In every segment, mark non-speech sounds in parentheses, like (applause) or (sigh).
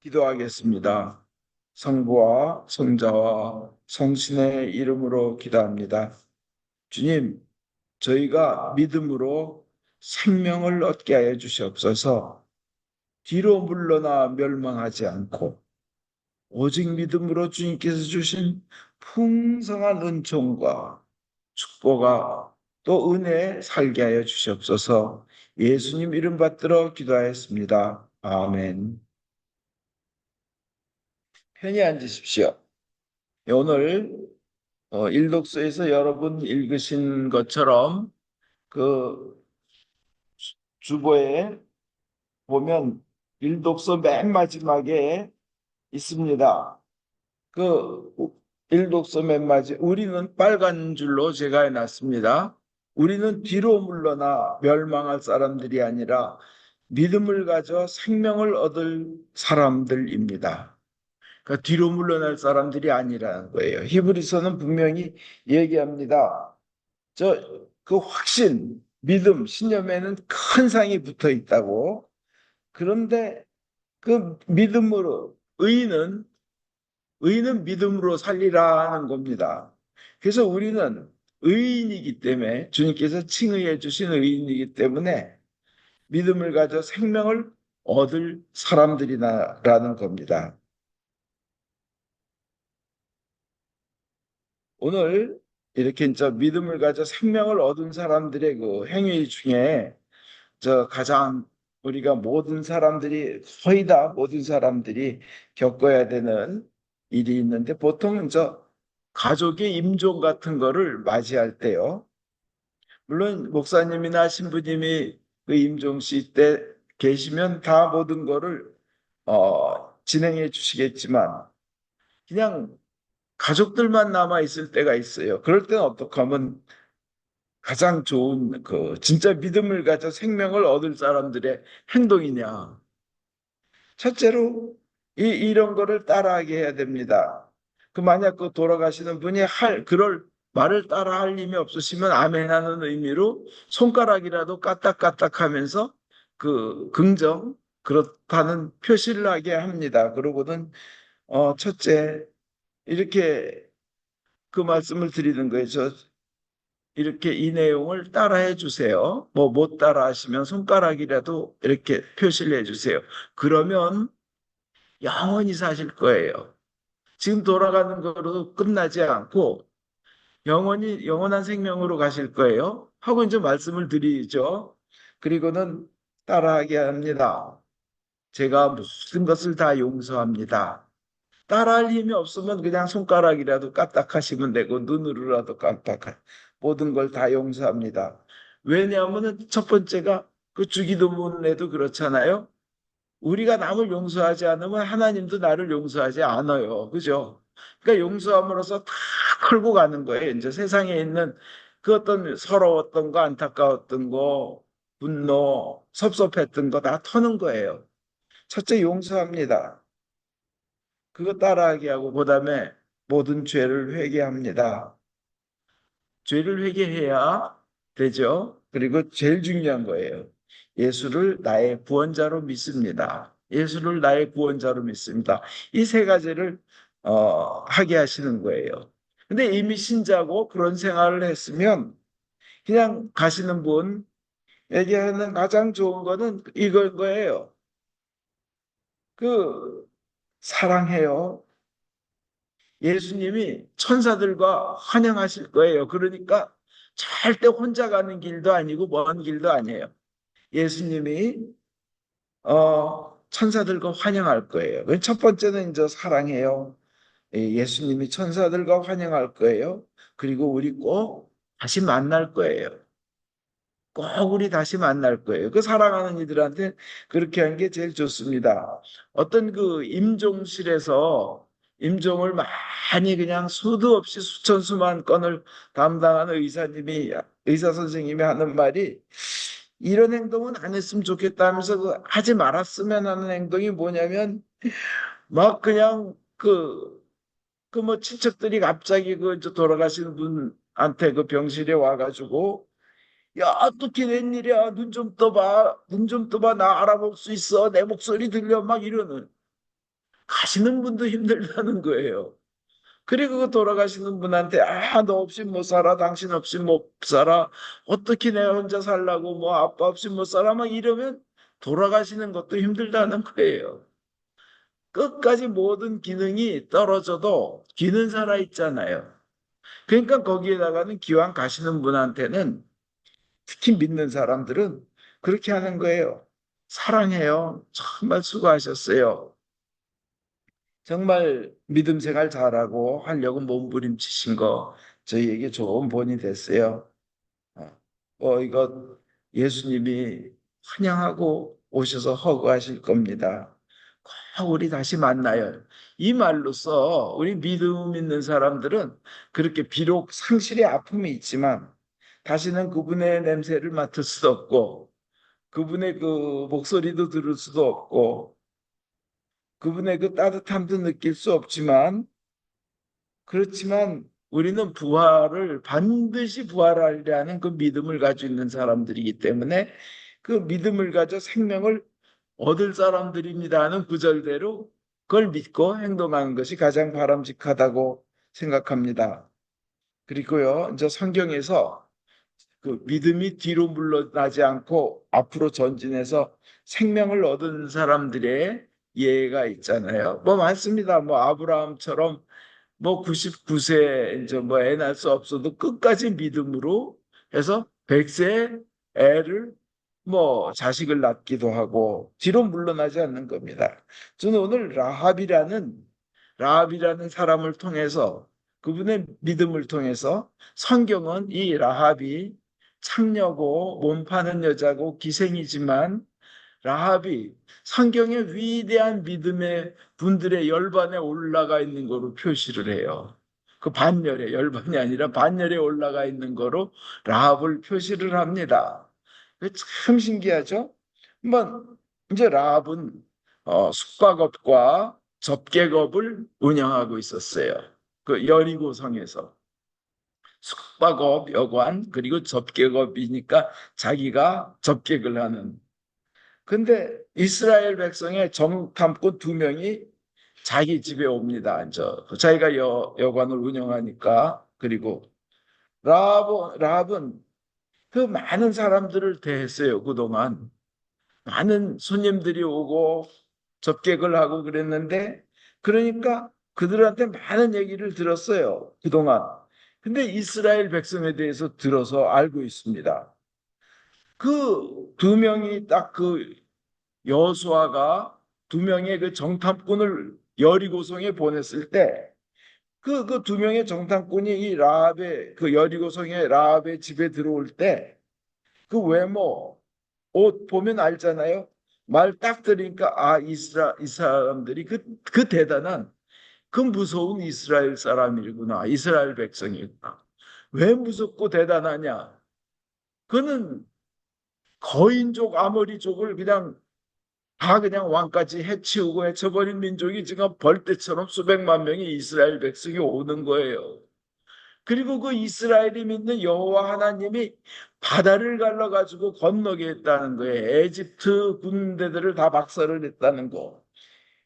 기도하겠습니다. 성부와 성자와 성신의 이름으로 기도합니다. 주님, 저희가 믿음으로 생명을 얻게 하여 주시옵소서. 뒤로 물러나 멸망하지 않고 오직 믿음으로 주님께서 주신 풍성한 은총과 축복과 또 은혜 살게 하여 주시옵소서. 예수님 이름 받들어 기도하였습니다. 아멘. 편히 앉으십시오. 오늘 어, 일독서에서 여러분 읽으신 것처럼 그 주- 주보에 보면 일독서 맨 마지막에 있습니다. 그 일독서 맨 마지 우리는 빨간 줄로 제가 해놨습니다. 우리는 뒤로 물러나 멸망할 사람들이 아니라 믿음을 가져 생명을 얻을 사람들입니다. 그러니까 뒤로 물러날 사람들이 아니라는 거예요. 히브리서는 분명히 얘기합니다. 저 그 확신, 믿음, 신념에는 큰 상이 붙어 있다고. 그런데 그 믿음으로 의인은 의인은 믿음으로 살리라는 겁니다. 그래서 우리는 의인이기 때문에 주님께서 칭의해 주신 의인이기 때문에 믿음을 가져 생명을 얻을 사람들이라는 겁니다. 오늘 이렇게 이제 믿음을 가져 생명을 얻은 사람들의 그 행위 중에 저 가장 우리가 모든 사람들이 거의 다 모든 사람들이 겪어야 되는 일이 있는데 보통 저 가족의 임종 같은 거를 맞이할 때요. 물론 목사님이나 신부님이 그 임종식 때 계시면 다 모든 거를 어, 진행해 주시겠지만 그냥 가족들만 남아 있을 때가 있어요. 그럴 때는 어떻게 하면 가장 좋은 그 진짜 믿음을 가져 생명을 얻을 사람들의 행동이냐? 첫째로 이 이런 거를 따라하게 해야 됩니다. 그 만약 그 돌아가시는 분이 할 그럴 말을 따라 할 힘이 없으시면 아멘하는 의미로 손가락이라도 까딱까딱 하면서 그 긍정 그렇다는 표시를 하게 합니다. 그러고는 어 첫째 이렇게 그 말씀을 드리는 거예요. 저 이렇게 이 내용을 따라해 주세요. 뭐 못 따라 하시면 손가락이라도 이렇게 표시를 해 주세요. 그러면 영원히 사실 거예요. 지금 돌아가는 거로 끝나지 않고 영원히 영원한 생명으로 가실 거예요. 하고 이제 말씀을 드리죠. 그리고는 따라하게 합니다. 제가 모든 것을 다 용서합니다. 따라할 힘이 없으면 그냥 손가락이라도 까딱하시면 되고 눈으로라도 까딱하 모든 걸 다 용서합니다. 왜냐하면 첫 번째가 그 주기도문에도 그렇잖아요. 우리가 남을 용서하지 않으면 하나님도 나를 용서하지 않아요. 그죠? 그러니까 용서함으로써 다 끌고 가는 거예요. 이제 세상에 있는 그 어떤 서러웠던 거, 안타까웠던 거, 분노, 섭섭했던 거 다 터는 거예요. 첫째 용서합니다. 그거 따라하게 하고 그 다음에 모든 죄를 회개합니다. 죄를 회개해야 되죠. 그리고 제일 중요한 거예요. 예수를 나의 구원자로 믿습니다. 예수를 나의 구원자로 믿습니다. 이 세 가지를 어, 하게 하시는 거예요. 근데 이미 신자고 그런 생활을 했으면 그냥 가시는 분에게 하는 가장 좋은 거는 이걸 거예요. 그 사랑해요. 예수님이 천사들과 환영하실 거예요. 그러니까 절대 혼자 가는 길도 아니고 먼 길도 아니에요. 예수님이 어, 천사들과 환영할 거예요. 그첫 번째는 이제 사랑해요. 예, 예수님이 천사들과 환영할 거예요. 그리고 우리 꼭 다시 만날 거예요. 꼭 우리 다시 만날 거예요. 그 사랑하는 이들한테 그렇게 한 게 제일 좋습니다. 어떤 그 임종실에서 임종을 많이 그냥 수도 없이 수천 수만 건을 담당하는 의사님이 의사 선생님이 하는 말이 이런 행동은 안 했으면 좋겠다 하면서 그 하지 말았으면 하는 행동이 뭐냐면 막 그냥 그 그 뭐 친척들이 갑자기 그저 돌아가시는 분한테 그 병실에 와가지고 야 어떻게 웬일이야 눈 좀 떠봐 눈 좀 떠봐 나 알아볼 수 있어 내 목소리 들려 막 이러는 가시는 분도 힘들다는 거예요. 그리고 그 돌아가시는 분한테 아, 너 없이 못 살아. 당신 없이 못 살아. 어떻게 내가 혼자 살라고 뭐 아빠 없이 못 살아. 막 이러면 돌아가시는 것도 힘들다는 거예요. 끝까지 모든 기능이 떨어져도 귀는 살아 있잖아요. 그러니까 거기에다가는 기왕 가시는 분한테는 특히 믿는 사람들은 그렇게 하는 거예요. 사랑해요. 정말 수고하셨어요. 정말 믿음 생활 잘하고 하려고 몸부림치신 거 저희에게 좋은 본이 됐어요. 어, 어, 이거 예수님이 환영하고 오셔서 허구하실 겁니다. 꼭 우리 다시 만나요. 이 말로써 우리 믿음 있는 사람들은 그렇게 비록 상실의 아픔이 있지만 다시는 그분의 냄새를 맡을 수도 없고 그분의 그 목소리도 들을 수도 없고 그분의 그 따뜻함도 느낄 수 없지만 그렇지만 우리는 부활을 반드시 부활하리라는 그 믿음을 가지고 있는 사람들이기 때문에 그 믿음을 가져 생명을 얻을 사람들입니다 하는 구절대로 그걸 믿고 행동하는 것이 가장 바람직하다고 생각합니다. 그리고요, 이제 성경에서 그 믿음이 뒤로 물러나지 않고 앞으로 전진해서 생명을 얻은 사람들의 예가 있잖아요. 뭐 많습니다. 뭐 아브라함처럼 뭐 99세 이제 뭐 애 낳을 수 없어도 끝까지 믿음으로 해서 100세 애를 뭐 자식을 낳기도 하고 뒤로 물러나지 않는 겁니다. 저는 오늘 라합이라는 라합이라는 사람을 통해서 그분의 믿음을 통해서 성경은 이 라합이 창녀고 몸 파는 여자고 기생이지만 라합이 성경의 위대한 믿음의 분들의 열반에 올라가 있는 거로 표시를 해요. 그 반열에 열반이 아니라 반열에 올라가 있는 거로 라합을 표시를 합니다. 참 신기하죠? 한번 이제 라합은 어, 숙박업과 접객업을 운영하고 있었어요. 그 여리고 성에서 숙박업 여관 그리고 접객업이니까 자기가 접객을 하는. 근데 이스라엘 백성의 정탐꾼 두 명이 자기 집에 옵니다. 저 자기가 여, 여관을 운영하니까 그리고 라합은, 라합은 그 많은 사람들을 대했어요, 그동안. 많은 손님들이 오고 접객을 하고 그랬는데, 그러니까 그들한테 많은 얘기를 들었어요, 그동안. 근데 이스라엘 백성에 대해서 들어서 알고 있습니다. 그 두 명이 딱 그 여수아가 두 명의 그 정탐꾼을 여리고성에 보냈을 때, 그, 그 두 명의 정탐꾼이 이 라합의, 그 여리고성의 라합의 집에 들어올 때, 그 외모, 옷 보면 알잖아요. 말 딱 들으니까, 아, 이스라, 이 사람들이 그, 그 대단한, 그 무서운 이스라엘 사람이구나. 이스라엘 백성이구나. 왜 무섭고 대단하냐? 그는 거인족, 아모리족을 그냥 다 그냥 왕까지 해치우고 해쳐버린 민족이 지금 벌떼처럼 수백만 명의 이스라엘 백성이 오는 거예요. 그리고 그 이스라엘이 믿는 여호와 하나님이 바다를 갈라 가지고 건너게 했다는 거예요. 에집트 군대들을 다 박살을 냈다는 거.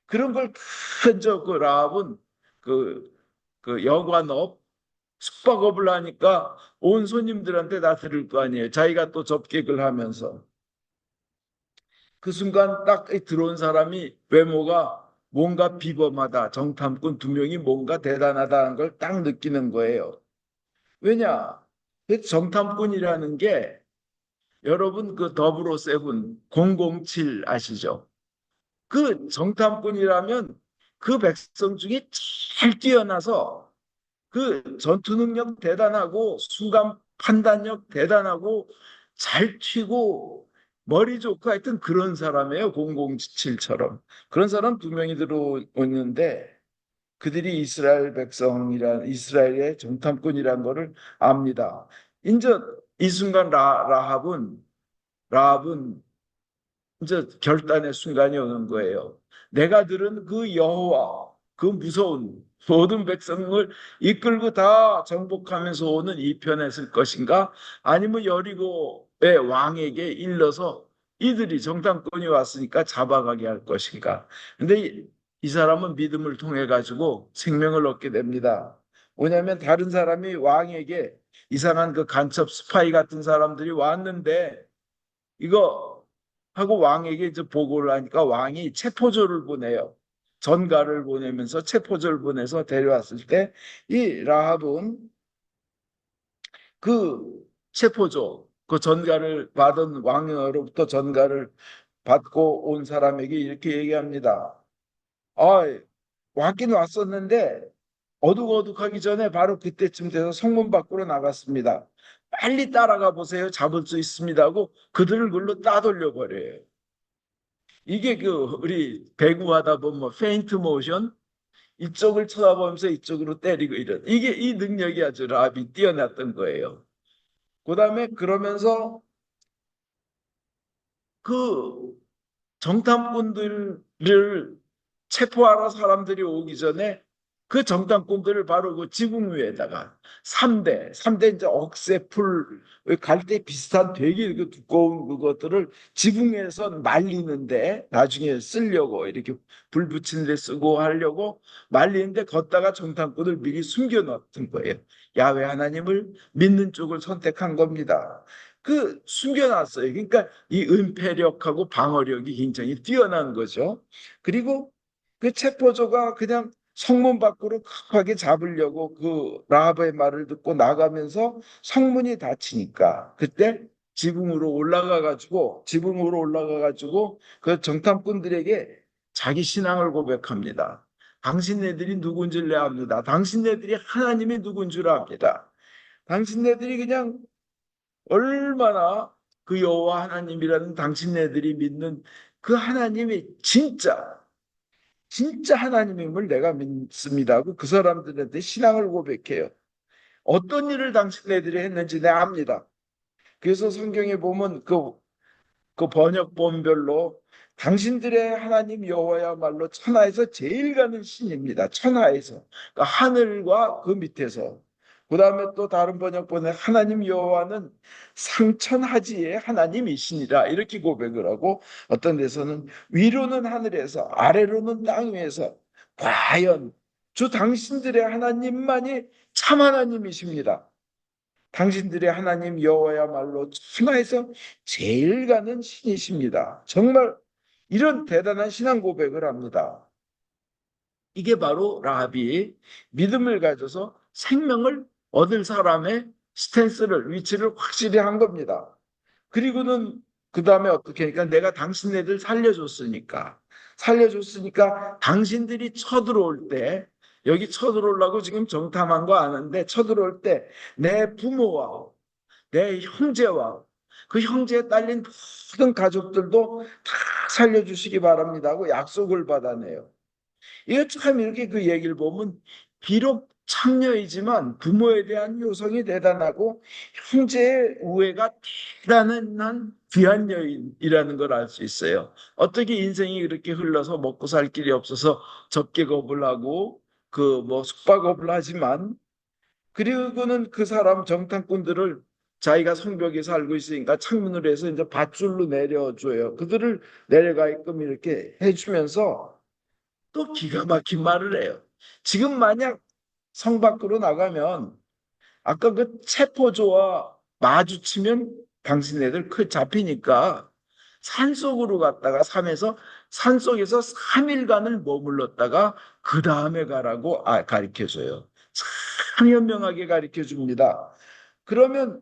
그런 걸큰 저그 라합은 그, 그 여관업, 숙박업을 하니까 온 손님들한테 다 들을 거 아니에요. 자기가 또 접객을 하면서. 그 순간 딱 들어온 사람이 외모가 뭔가 비범하다. 정탐꾼 두 명이 뭔가 대단하다는 걸 딱 느끼는 거예요. 왜냐? 그 정탐꾼이라는 게 여러분 그 더블오 세븐 007 아시죠? 그 정탐꾼이라면 그 백성 중에 제일 뛰어나서 그 전투 능력 대단하고 순간 판단력 대단하고 잘 튀고 머리 좋고 하여튼 그런 사람이에요. 007처럼. 그런 사람 두 명이 들어오는데 그들이 이스라엘 백성이란 이스라엘의 정탐꾼이란 거를 압니다. 이제 이 순간 라, 라합은 라합은 이제 결단의 순간이 오는 거예요. 내가 들은 그 여호와 그 무서운 모든 백성을 이끌고 다 정복하면서 오는 이 편에 있을 것인가? 아니면 여리고의 왕에게 일러서 이들이 정탐꾼이 왔으니까 잡아가게 할 것인가? 근데 이 사람은 믿음을 통해 가지고 생명을 얻게 됩니다. 뭐냐면 다른 사람이 왕에게 이상한 그 간첩 스파이 같은 사람들이 왔는데 이거 하고 왕에게 이제 보고를 하니까 왕이 체포조를 보내요. 전가를 보내면서 체포조를 보내서 데려왔을 때 이 라합은 그 체포조 그 전가를 받은 왕으로부터 전가를 받고 온 사람에게 이렇게 얘기합니다. 아, 왔긴 왔었는데 어둑어둑하기 전에 바로 그때쯤 돼서 성문 밖으로 나갔습니다. 빨리 따라가 보세요. 잡을 수 있습니다 하고 그들을 글로 따돌려 버려요. 이게 그 우리 배구하다 보면 뭐 페인트 모션 이쪽을 쳐다보면서 이쪽으로 때리고 이런 이게 이 능력이 아주 라비 뛰어났던 거예요. 그다음에 그러면서 그 정탐꾼들을 체포하러 사람들이 오기 전에 그 정탐꾼들을 바로 그 지붕 위에다가 3대, 3대 이제 억새풀, 갈대 비슷한 되게 그 두꺼운 그것들을 지붕에서 말리는데 나중에 쓰려고 이렇게 불 붙이는 데 쓰고 하려고 말리는데 걷다가 정탐꾼을 미리 숨겨 놓았던 거예요. 야외 하나님을 믿는 쪽을 선택한 겁니다. 그 숨겨놨어요. 그러니까 이 은폐력하고 방어력이 굉장히 뛰어난 거죠. 그리고 그 체포조가 그냥 성문 밖으로 급하게 잡으려고 그 라합의 말을 듣고 나가면서 성문이 닫히니까 그때 지붕으로 올라가 가지고 지붕으로 올라가 가지고 그 정탐꾼들에게 자기 신앙을 고백합니다. 당신네들이 누군지를 압니다. 당신네들이 하나님이 누군 줄 압니다. 당신네들이 그냥 얼마나 그 여호와 하나님이라는 당신네들이 믿는 그 하나님이 진짜 진짜 하나님임을 내가 믿습니다 하고 그 사람들한테 신앙을 고백해요. 어떤 일을 당신네들이 했는지 내가 압니다. 그래서 성경에 보면 그, 그 번역본별로 당신들의 하나님 여호와야말로 천하에서 제일 가는 신입니다. 천하에서. 그러니까 하늘과 그 밑에서. 그 다음에 또 다른 번역본에 하나님 여호와는 상천하지의 하나님이시니라 이렇게 고백을 하고 어떤 데서는 위로는 하늘에서 아래로는 땅 위에서 과연 주 당신들의 하나님만이 참 하나님이십니다. 당신들의 하나님 여호와야말로 천하에서 제일 가는 신이십니다. 정말 이런 대단한 신앙 고백을 합니다. 이게 바로 라합이 믿음을 가져서 생명을 얻을 사람의 스탠스를 위치를 확실히 한 겁니다. 그리고는 그 다음에 어떻게 하니까 내가 당신네들 살려줬으니까 살려줬으니까 당신들이 쳐들어올 때 여기 쳐들어오려고 지금 정탐한 거 아는데 쳐들어올 때 내 부모와 내 형제와 그 형제에 딸린 모든 가족들도 다 살려주시기 바랍니다 하고 약속을 받아내요. 이거 참 이렇게 그 얘기를 보면 비록 창녀이지만 부모에 대한 요성이 대단하고 형제의 우애가 대단한 귀한 여인이라는 걸 알 수 있어요. 어떻게 인생이 그렇게 흘러서 먹고 살 길이 없어서 접객업을 하고 그 뭐 숙박업을 하지만 그리고는 그 사람 정탐꾼들을 자기가 성벽에 살고 있으니까 창문으로 해서 이제 밧줄로 내려줘요. 그들을 내려가게끔 이렇게 해주면서 또 기가 막힌 말을 해요. 지금 만약 성 밖으로 나가면 아까 그 체포조와 마주치면 당신네들 그 잡히니까 산속으로 갔다가 산에서 산속에서 3일간을 머물렀다가 그 다음에 가라고 아, 가르쳐줘요. 참 현명하게 가르쳐 줍니다. 그러면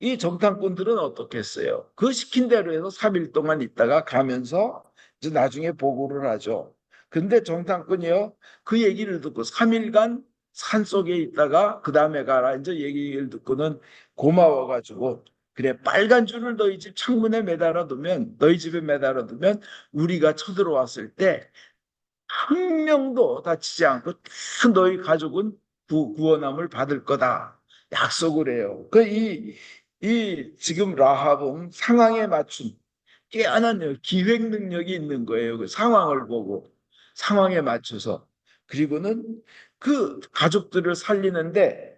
이 정탐꾼들은 어떻겠어요? 그 시킨 대로 해서 3일 동안 있다가 가면서 이제 나중에 보고를 하죠. 근데 정탐꾼이요 그 얘기를 듣고 3일간 산 속에 있다가 그 다음에 가라 이제 얘기를 듣고는 고마워가지고 그래 빨간 줄을 너희 집 창문에 매달아 두면 너희 집에 매달아 두면 우리가 쳐들어왔을 때 한 명도 다치지 않고 다 너희 가족은 구, 구원함을 받을 거다 약속을 해요. 그이이 지금 라합은 상황에 맞춘 깨어난 기획 능력이 있는 거예요. 그 상황을 보고 상황에 맞춰서 그리고는 그 가족들을 살리는데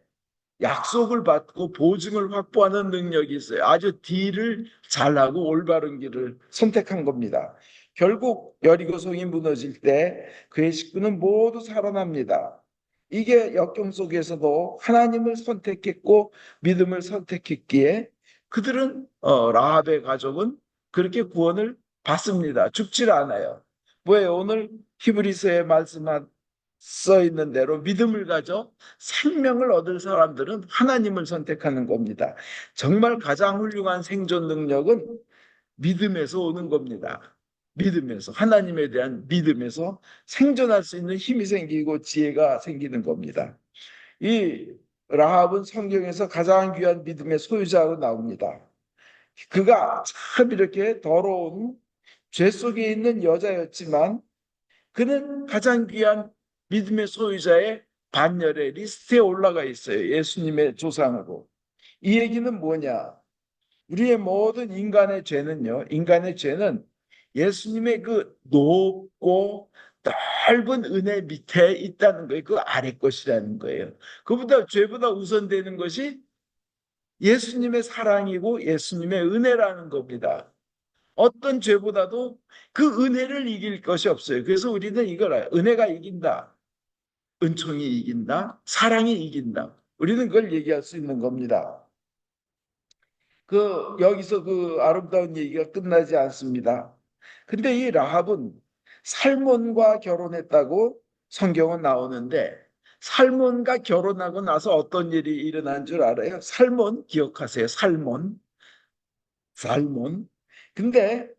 약속을 받고 보증을 확보하는 능력이 있어요. 아주 딜을 잘하고 올바른 길을 선택한 겁니다. 결국 여리고성이 무너질 때 그의 식구는 모두 살아납니다. 이게 역경 속에서도 하나님을 선택했고 믿음을 선택했기에 그들은 어, 라합의 가족은 그렇게 구원을 받습니다. 죽질 않아요. 왜 오늘 히브리서에 말씀한 써 있는 대로 믿음을 가져 생명을 얻을 사람들은 하나님을 선택하는 겁니다. 정말 가장 훌륭한 생존 능력은 믿음에서 오는 겁니다. 믿음에서 하나님에 대한 믿음에서 생존할 수 있는 힘이 생기고 지혜가 생기는 겁니다. 이 라합은 성경에서 가장 귀한 믿음의 소유자로 나옵니다. 그가 참 이렇게 더러운 죄 속에 있는 여자였지만 그는 가장 귀한 믿음의 소유자의 반열에 리스트에 올라가 있어요. 예수님의 조상으로. 이 얘기는 뭐냐? 우리의 모든 인간의 죄는요. 인간의 죄는 예수님의 그 높고 넓은 은혜 밑에 있다는 거예요. 그 아래 것이라는 거예요. 그보다 죄보다 우선되는 것이 예수님의 사랑이고 예수님의 은혜라는 겁니다. 어떤 죄보다도 그 은혜를 이길 것이 없어요. 그래서 우리는 이걸 알아요. 은혜가 이긴다. 은총이 이긴다. 사랑이 이긴다. 우리는 그걸 얘기할 수 있는 겁니다. 그 여기서 그 아름다운 얘기가 끝나지 않습니다. 근데 이 라합은 살몬과 결혼했다고 성경은 나오는데 살몬과 결혼하고 나서 어떤 일이 일어난 줄 알아요? 살몬 기억하세요? 살몬. 살몬. 근데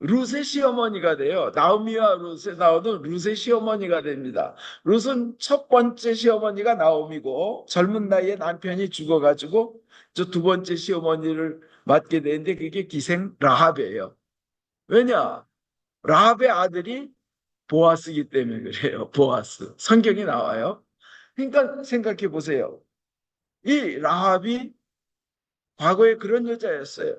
룻의 시어머니가 돼요. 나오미와 룻에 나오는 룻의 시어머니가 됩니다. 룻은 첫 번째 시어머니가 나오미고 젊은 나이에 남편이 죽어가지고 저 두 번째 시어머니를 맡게 되는데 그게 기생 라합이에요. 왜냐? 라합의 아들이 보아스기 때문에 그래요. 보아스. 성경이 나와요. 그러니까 생각해 보세요. 이 라합이 과거에 그런 여자였어요.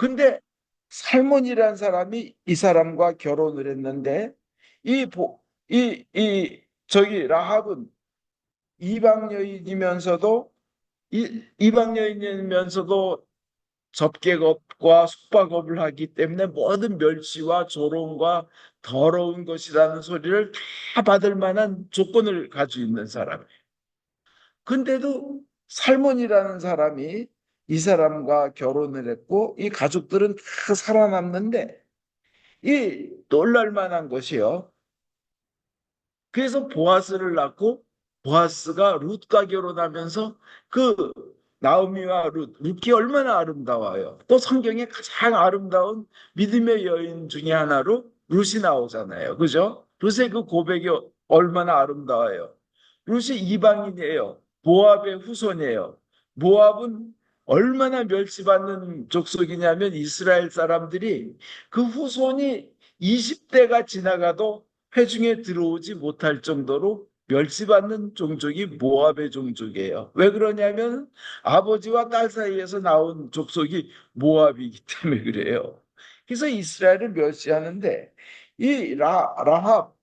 근데 살몬이라는 사람이 이 사람과 결혼을 했는데 이, 이, 이, 저기 라합은 이방 여인이면서도 이, 이방 여인이면서도 접객업과 숙박업을 하기 때문에 모든 멸시와 조롱과 더러운 것이라는 소리를 다 받을 만한 조건을 가지고 있는 사람이에요. 근데도 살몬이라는 사람이 이 사람과 결혼을 했고 이 가족들은 다 살아남는데 이 놀랄 만한 것이요. 그래서 보아스를 낳고 보아스가 룻과 결혼하면서 그 나오미와 룻, 룻이 얼마나 아름다워요. 또 성경에 가장 아름다운 믿음의 여인 중에 하나로 룻이 나오잖아요. 그죠? 룻의 그 고백이 얼마나 아름다워요. 룻이 이방인이에요. 모압의 후손이에요. 모압은 얼마나 멸시받는 족속이냐면 이스라엘 사람들이 그 후손이 20대가 지나가도 회중에 들어오지 못할 정도로 멸시받는 종족이 모압의 종족이에요. 왜 그러냐면 아버지와 딸 사이에서 나온 족속이 모압이기 (laughs) 때문에 그래요. 그래서 이스라엘을 멸시하는데 이 라, 라합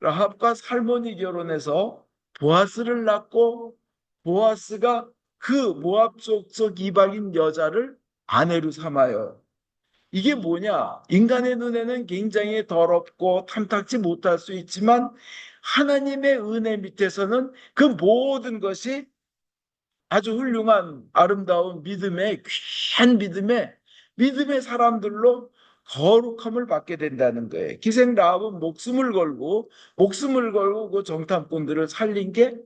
라합과 살몬이 결혼해서 보아스를 낳고 보아스가 그 모압 족속 이방인 여자를 아내로 삼아요. 이게 뭐냐? 인간의 눈에는 굉장히 더럽고 탐탁지 못할 수 있지만 하나님의 은혜 밑에서는 그 모든 것이 아주 훌륭한 아름다운 믿음의 귀한 믿음의 믿음의 사람들로 거룩함을 받게 된다는 거예요. 기생 라합은 목숨을 걸고 목숨을 걸고 그 정탐꾼들을 살린 게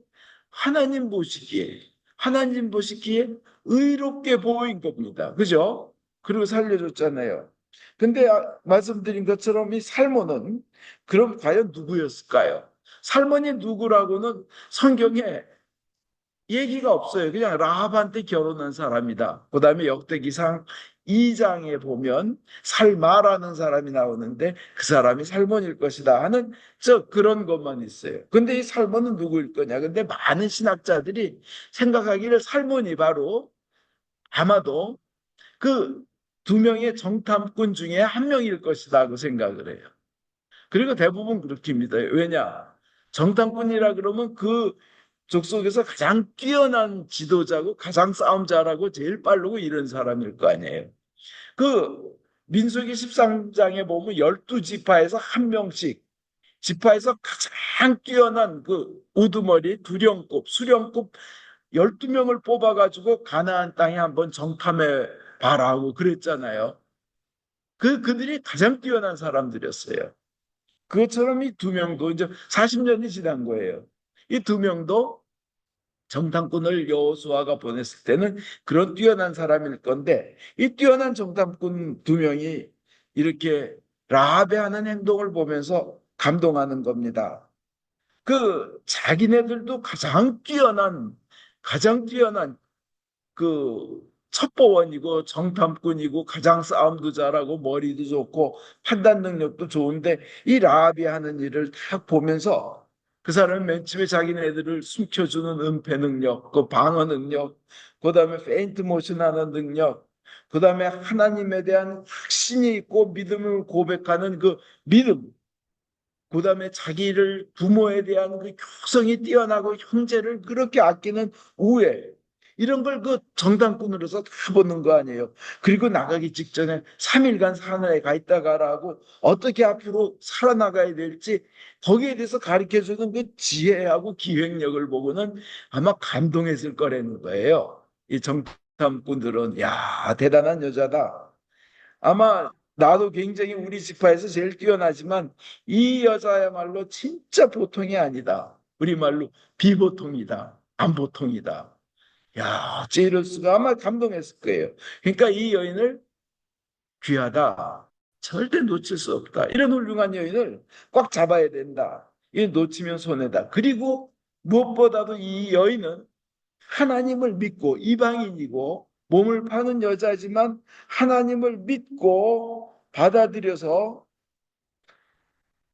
하나님 보시기에 하나님 보시기에 의롭게 보인 겁니다. 그죠? 그리고 살려줬잖아요. 근데 아, 말씀드린 것처럼 이 살모는 그럼 과연 누구였을까요? 살몬이 누구라고는 성경에 얘기가 없어요. 그냥 라합한테 결혼한 사람이다. 그 다음에 역대기상 2장에 보면 살마라는 사람이 나오는데 그 사람이 살몬일 것이다 하는 저 그런 것만 있어요. 근데 이 살몬은 누구일 거냐? 근데 많은 신학자들이 생각하기를 살몬이 바로 아마도 그 두 명의 정탐꾼 중에 한 명일 것이다고 생각을 해요. 그리고 대부분 그렇게 믿어요. 왜냐? 정탐꾼이라 그러면 그 족 속에서 가장 뛰어난 지도자고 가장 싸움 잘하고 제일 빠르고 이런 사람일 거 아니에요. 그 민수기 13장에 보면 12지파에서 한 명씩 지파에서 가장 뛰어난 그 우두머리 두령급 수령급 12명을 뽑아가지고 가나안 땅에 한번 정탐해 봐라고 그랬잖아요. 그 그들이 가장 뛰어난 사람들이었어요. 그것처럼 이 두 명도 이제 40년이 지난 거예요. 이 두 명도 정탐꾼을 여호수아가 보냈을 때는 그런 뛰어난 사람일 건데 이 뛰어난 정탐꾼 두 명이 이렇게 라합의 하는 행동을 보면서 감동하는 겁니다. 그 자기네들도 가장 뛰어난 가장 뛰어난 그 첩보원이고 정탐꾼이고 가장 싸움도 잘하고 머리도 좋고 판단 능력도 좋은데 이 라합이 하는 일을 딱 보면서 그 사람은 맨 처음에 자기네들을 숨겨주는 은폐 능력, 그 방어 능력, 그 다음에 페인트 모션 하는 능력, 그 다음에 하나님에 대한 확신이 있고 믿음을 고백하는 그 믿음, 그 다음에 자기를 부모에 대한 그 교성이 뛰어나고 형제를 그렇게 아끼는 우애, 이런 걸 그 정당꾼으로서 다 보는 거 아니에요. 그리고 나가기 직전에 3일간 산에 가 있다가라고 어떻게 앞으로 살아나가야 될지 거기에 대해서 가르쳐 주는 그 지혜하고 기획력을 보고는 아마 감동했을 거라는 거예요. 이 정탐꾼들은 야 대단한 여자다. 아마 나도 굉장히 우리 지파에서 제일 뛰어나지만 이 여자야말로 진짜 보통이 아니다. 우리말로 비보통이다. 안 보통이다. 야, 제이러스가 아마 감동했을 거예요. 그러니까 이 여인을 귀하다. 절대 놓칠 수 없다. 이런 훌륭한 여인을 꽉 잡아야 된다. 이 놓치면 손해다. 그리고 무엇보다도 이 여인은 하나님을 믿고 이방인이고 몸을 파는 여자지만 하나님을 믿고 받아들여서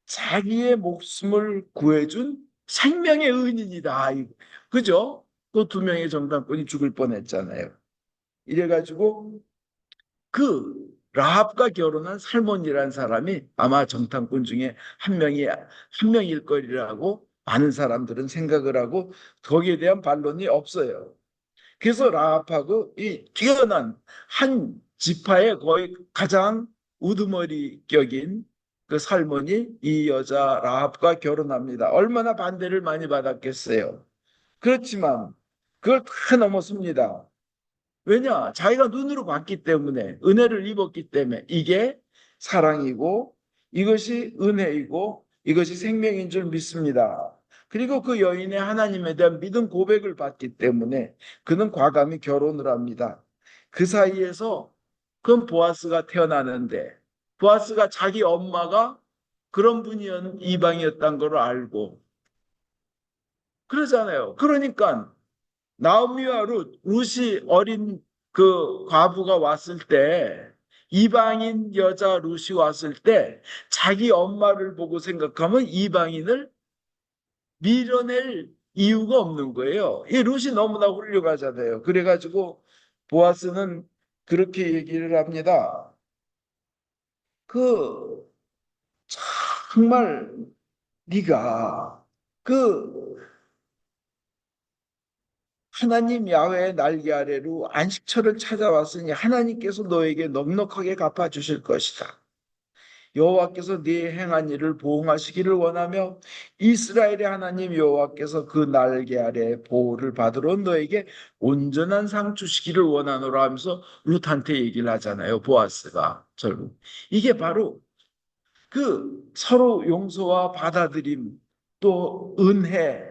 자기의 목숨을 구해준 생명의 은인이다. 그죠? 또 두 명의 정당꾼이 죽을 뻔했잖아요. 이래가지고 그 라합과 결혼한 살몬이라는 사람이 아마 정탐꾼 중에 한 명이 한 명일 거리라고 많은 사람들은 생각을 하고 거기에 대한 반론이 없어요. 그래서 라합하고 이 뛰어난 한 지파의 거의 가장 우두머리 격인 그 살몬이 이 여자 라합과 결혼합니다. 얼마나 반대를 많이 받았겠어요. 그렇지만 그걸 다 넘었습니다. 왜냐? 자기가 눈으로 봤기 때문에 은혜를 입었기 때문에 이게 사랑이고 이것이 은혜이고 이것이 생명인 줄 믿습니다. 그리고 그 여인의 하나님에 대한 믿음 고백을 받기 때문에 그는 과감히 결혼을 합니다. 그 사이에서 그건 보아스가 태어나는데 보아스가 자기 엄마가 그런 분이었 이방이었던 걸 알고 그러잖아요. 그러니까 나오미와 룻, 룻이 어린 그 과부가 왔을 때 이방인 여자 룻이 왔을 때 자기 엄마를 보고 생각하면 이방인을 밀어낼 이유가 없는 거예요. 이 룻이 너무나 훌륭하잖아요. 그래가지고 보아스는 그렇게 얘기를 합니다. 그 정말 네가 그 하나님 야훼의 날개 아래로 안식처를 찾아왔으니 하나님께서 너에게 넉넉하게 갚아 주실 것이다. 여호와께서 네 행한 일을 보응하시기를 원하며 이스라엘의 하나님 여호와께서 그 날개 아래 보호를 받으러 너에게 온전한 상 주시기를 원하노라 하면서 룻한테 얘기를 하잖아요. 보아스가 결국 이게 바로 그 서로 용서와 받아들임 또 은혜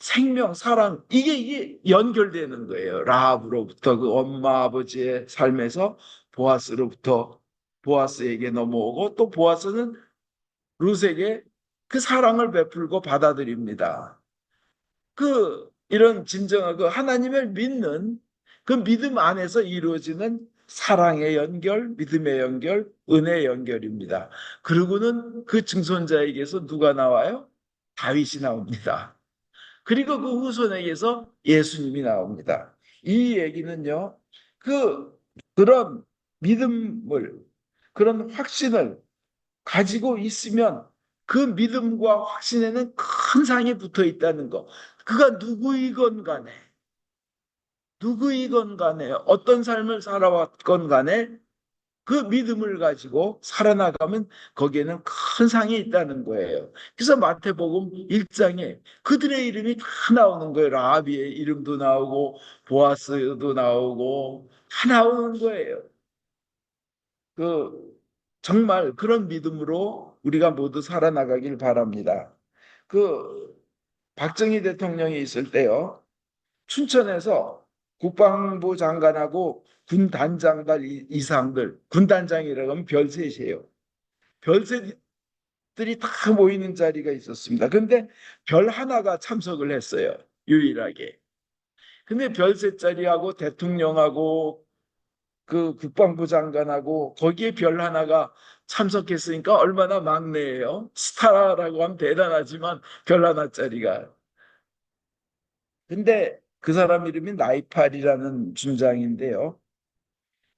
생명, 사랑 이게 이게 연결되는 거예요. 라합으로부터 그 엄마 아버지의 삶에서 보아스로부터 보아스에게 넘어오고 또 보아스는 룻에게 그 사랑을 베풀고 받아들입니다. 그 이런 진정한 그 하나님을 믿는 그 믿음 안에서 이루어지는 사랑의 연결, 믿음의 연결, 은혜의 연결입니다. 그리고는 그 증손자에게서 누가 나와요? 다윗이 나옵니다. 그리고 그 후손에게서 예수님이 나옵니다. 이 얘기는요, 그, 그런 믿음을, 그런 확신을 가지고 있으면 그 믿음과 확신에는 큰 상이 붙어 있다는 거. 그가 누구이건 간에, 누구이건 간에, 어떤 삶을 살아왔건 간에 그 믿음을 가지고 살아나가면 거기에는 큰 상이 있다는 거예요. 그래서 마태복음 1장에 그들의 이름이 다 나오는 거예요. 라비의 이름도 나오고 보아스도 나오고 다 나오는 거예요. 그 정말 그런 믿음으로 우리가 모두 살아나가길 바랍니다. 그 박정희 대통령이 있을 때요. 춘천에서 국방부 장관하고 군 단장들 이- 이상들, 군 단장이라고 하면 별셋이에요. 별셋들이 다 모이는 자리가 있었습니다. 근데 별 하나가 참석을 했어요. 유일하게. 근데 별셋 자리하고 대통령하고 그 국방부 장관하고 거기에 별 하나가 참석했으니까 얼마나 막내예요. 스타라고 하면 대단하지만 별 하나짜리가. 근데 그 사람 이름이 나이팔이라는 준장인데요.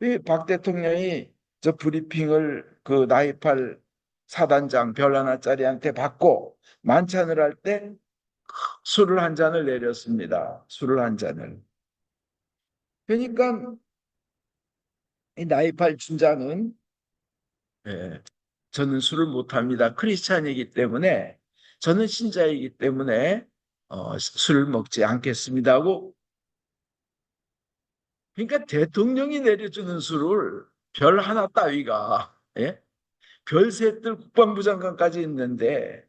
이박 대통령이 저 브리핑을 그 나이팔 사단장 별 하나짜리한테 받고 만찬을 할 때 술을 한 잔을 내렸습니다. 술을 한 잔을. 그러니까 이 나이팔 준장은 예, 저는 술을 못합니다. 크리스찬이기 때문에 저는 신자이기 때문에 어, 술을 먹지 않겠습니다 하고 그러니까 대통령이 내려주는 술을 별 하나 따위가 예? 별셋들 국방부 장관까지 있는데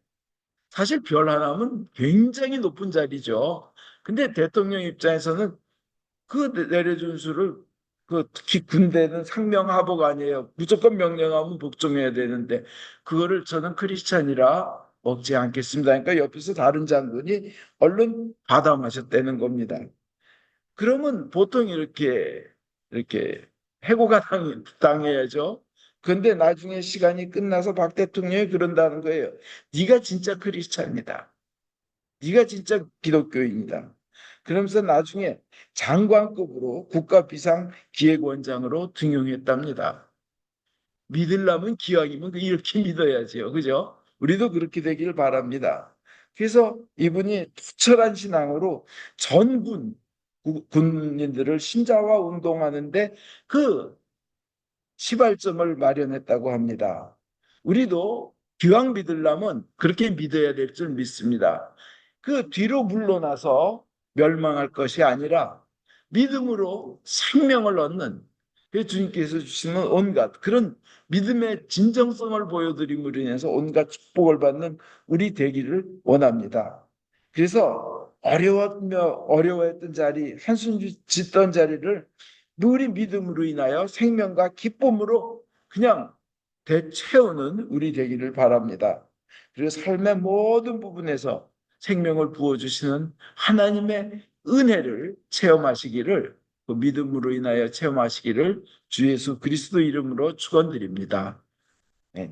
사실 별 하나면 굉장히 높은 자리죠. 근데 대통령 입장에서는 그 내려준 술을 그 특히 군대는 상명하복 아니에요. 무조건 명령하면 복종해야 되는데 그거를 저는 크리스찬이라 먹지 않겠습니다. 그러니까 옆에서 다른 장군이 얼른 받아 마셨다는 겁니다. 그러면 보통 이렇게 이렇게 해고가 당, 당해야죠. 근데 나중에 시간이 끝나서 박 대통령이 그런다는 거예요. 네가 진짜 크리스찬이다. 네가 진짜 기독교인이다. 그러면서 나중에 장관급으로 국가 비상 기획원장으로 등용했답니다. 믿으려면 기왕이면 이렇게 믿어야지요. 그죠? 우리도 그렇게 되기를 바랍니다. 그래서 이분이 투철한 신앙으로 전군 구- 군인들을 신자화 운동하는데 그 시발점을 마련했다고 합니다. 우리도 기왕 믿으려면 그렇게 믿어야 될 줄 믿습니다. 그 뒤로 물러나서 멸망할 것이 아니라 믿음으로 생명을 얻는 그 주님께서 주시는 온갖 그런 믿음의 진정성을 보여드림으로 인해서 온갖 축복을 받는 우리 되기를 원합니다. 그래서 어려웠며 어려워했던 자리, 한숨 짓던 자리를 우리 믿음으로 인하여 생명과 기쁨으로 그냥 되채우는 우리 되기를 바랍니다. 그리고 삶의 모든 부분에서 생명을 부어주시는 하나님의 은혜를 체험하시기를 그 믿음으로 인하여 체험하시기를 주 예수 그리스도 이름으로 축원드립니다. 네.